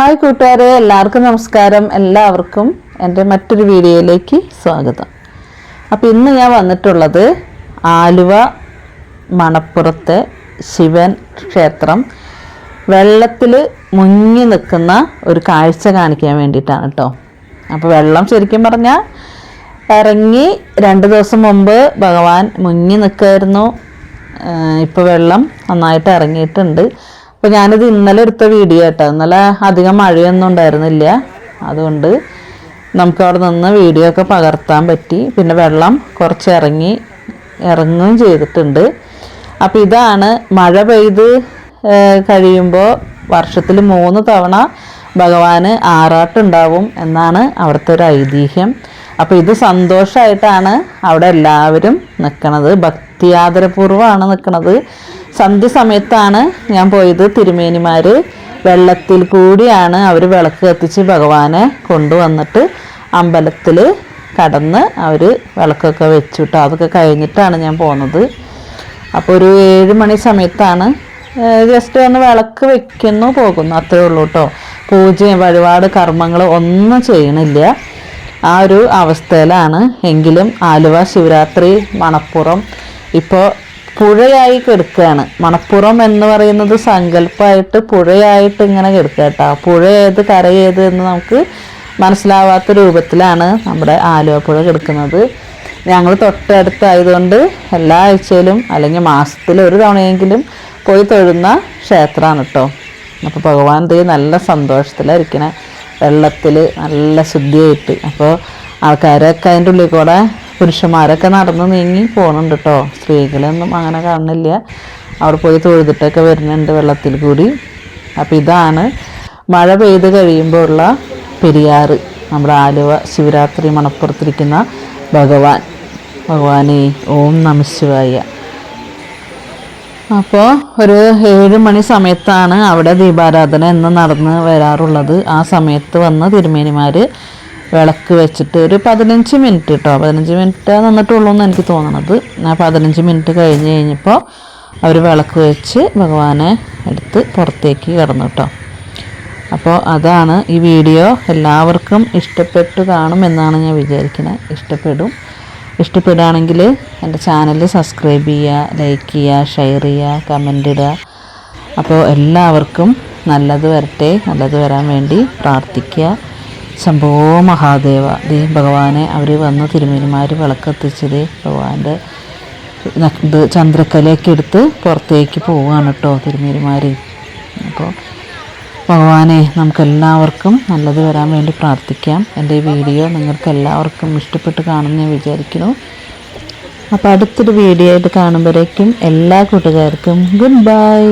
Hi കൂട്ടുകാരെ എല്ലാവർക്കും നമസ്കാരം. എല്ലാവർക്കും എന്റെ മറ്റൊരു വീഡിയോയിലേക്ക് സ്വാഗതം. അപ്പോൾ ഇന്ന് ഞാൻ വന്നിട്ടുള്ളത് ആലുവ മണപ്പുറത്തെ ശിവൻ ക്ഷേത്രം വെള്ളത്തിൽ മുങ്ങി നിൽക്കുന്ന ഒരു കാഴ്ച കാണിക്കാൻ വേണ്ടിയിട്ടാണ് കേട്ടോ. അപ്പോൾ വെള്ളം ശരിക്കും പറഞ്ഞാൽ ഇറങ്ങി രണ്ട് ദിവസം മുമ്പ് ഭഗവാൻ മുങ്ങി നിൽക്കുമായിരുന്നു ഇപ്പോൾ വെള്ളം നന്നായിട്ട് ഇറങ്ങിയിട്ടുണ്ട്. അപ്പോൾ ഞാനിത് ഇന്നലെ എടുത്ത വീഡിയോ കേട്ടോ. ഇന്നലെ അധികം മഴയൊന്നും ഉണ്ടായിരുന്നില്ല. അതുകൊണ്ട് നമുക്ക് അവിടെ നിന്ന് വീഡിയോ ഒക്കെ പകർത്താൻ പറ്റി. പിന്നെ വെള്ളം കുറച്ച് ഇറങ്ങി ഇറങ്ങുകയും ചെയ്തിട്ടുണ്ട്. അപ്പോൾ ഇതാണ് മഴ പെയ്ത് കഴിയുമ്പോൾ വർഷത്തിൽ മൂന്ന് തവണ ഭഗവാന് ആറാട്ടുണ്ടാവും എന്നാണ് അവിടുത്തെ ഒരു ഐതിഹ്യം. അപ്പോൾ ഇത് സന്തോഷമായിട്ടാണ് അവിടെ എല്ലാവരും നിൽക്കണത് ഭക്തിയാദരപൂർവമാണ് നിൽക്കണത് സന്ധ്യ സമയത്താണ് ഞാൻ പോയത് തിരുമേനിമാർ വെള്ളത്തിൽ കൂടിയാണ് അവർ വിളക്ക് കത്തിച്ച് ഭഗവാനെ കൊണ്ടുവന്നിട്ട് അമ്പലത്തിൽ കടന്ന് അവർ വിളക്കൊക്കെ വെച്ചിട്ട്. അതൊക്കെ കഴിഞ്ഞിട്ടാണ് ഞാൻ പോകുന്നത് അപ്പോൾ ഒരു ഏഴ് മണി സമയത്താണ് ജസ്റ്റ് ഒന്ന് വിളക്ക് വെക്കുന്നു പോകുന്നു. അത്രേ ഉള്ളൂ കേട്ടോ പൂജയും വഴിപാട് കർമ്മങ്ങൾ ഒന്നും ചെയ്യണില്ല. ആ ഒരു അവസ്ഥയിലാണ്. എങ്കിലും ആലുവ ശിവരാത്രി മണപ്പുറം ഇപ്പോൾ പുഴയായി കിടക്കുകയാണ് മണപ്പുറം എന്ന് പറയുന്നത് സങ്കല്പമായിട്ട് പുഴയായിട്ട് ഇങ്ങനെ കിടക്കുക കേട്ടോ പുഴ ഏത് കര ഏത് എന്ന് നമുക്ക് മനസ്സിലാവാത്ത രൂപത്തിലാണ് നമ്മുടെ ആലുവ പുഴ കിടക്കുന്നത്. ഞങ്ങൾ തൊട്ടടുത്തായതുകൊണ്ട് എല്ലാ ആഴ്ചയിലും അല്ലെങ്കിൽ മാസത്തിൽ ഒരു തവണയെങ്കിലും പോയി തൊഴുന്ന ക്ഷേത്രമാണ് കേട്ടോ അപ്പോൾ ഭഗവാൻ ദേ നല്ല സന്തോഷത്തിലായിരിക്കണേ വെള്ളത്തിൽ നല്ല ശുദ്ധിയായിട്ട്. അപ്പോൾ ആൾക്കാരൊക്കെ അതിന്റെ ഉള്ളിൽ കൂടെ പുരുഷന്മാരൊക്കെ നടന്ന് നീങ്ങി പോകുന്നുണ്ട് കേട്ടോ സ്ത്രീകളൊന്നും അങ്ങനെ കാണുന്നില്ല. അവിടെ പോയി തൊഴുതിട്ടൊക്കെ വരുന്നുണ്ട് വെള്ളത്തിൽ കൂടി. അപ്പോൾ ഇതാണ് മഴ പെയ്ത് കഴിയുമ്പോൾ ഉള്ള പെരിയാറ് നമ്മുടെ ആലുവ ശിവരാത്രി മണപ്പുറത്തിരിക്കുന്ന ഭഗവാൻ. ഭഗവാനെ ഓം നമശിവായ അപ്പോൾ ഒരു ഏഴ് മണി സമയത്താണ് അവിടെ ദീപാരാധന എന്ന് നടന്ന് വരാറുള്ളത്. ആ സമയത്ത് വന്ന് തിരുമേനിമാർ വിളക്ക് വെച്ചിട്ട് ഒരു പതിനഞ്ച് മിനിറ്റ് കേട്ടോ പതിനഞ്ച് മിനിറ്റ് നിന്നിട്ടുള്ളൂ എന്ന് എനിക്ക് തോന്നണത്. ആ പതിനഞ്ച് മിനിറ്റ് കഴിഞ്ഞ് കഴിഞ്ഞപ്പോൾ അവർ വിളക്ക് വെച്ച് ഭഗവാനെ എടുത്ത് പുറത്തേക്ക് കടന്നു കേട്ടോ അപ്പോൾ അതാണ് ഈ വീഡിയോ. എല്ലാവർക്കും ഇഷ്ടപ്പെട്ടു കാണുമെന്നാണ് ഞാൻ വിചാരിക്കുന്നത് ഇഷ്ടപ്പെടും. ഇഷ്ടപ്പെടുകയാണെങ്കിൽ എന്റെ ചാനൽ സബ്സ്ക്രൈബ് ചെയ്യുക ലൈക്ക് ചെയ്യുക ഷെയർ ചെയ്യുക കമന്റ് ഇടുക. അപ്പോൾ എല്ലാവർക്കും നല്ലത് വരട്ടെ. നല്ലത് വരാൻ വേണ്ടി പ്രാർത്ഥിക്കുക. ശംഭോ മഹാദേവ? ദേ ഭഗവാനെ അവർ വന്ന് തിരുമേനിമാർ വിളക്കെത്തിച്ചത് ഭഗവാന്റെ ഇത് ചന്ദ്രക്കലയൊക്കെ എടുത്ത് പുറത്തേക്ക് പോവുകയാണ് കേട്ടോ തിരുമേനിമാർ അപ്പോൾ ഭഗവാനെ നമുക്കെല്ലാവർക്കും നല്ലത് വരാൻ വേണ്ടി പ്രാർത്ഥിക്കാം. എന്റെ ഈ വീഡിയോ നിങ്ങൾക്ക് എല്ലാവർക്കും ഇഷ്ടപ്പെട്ട് കാണുമെന്ന് ഞാൻ വിചാരിക്കുന്നു. അപ്പോൾ അടുത്തൊരു വീഡിയോ ആയിട്ട് കാണുമ്പോഴേക്കും എല്ലാ കൂട്ടുകാർക്കും ഗുഡ് ബൈ.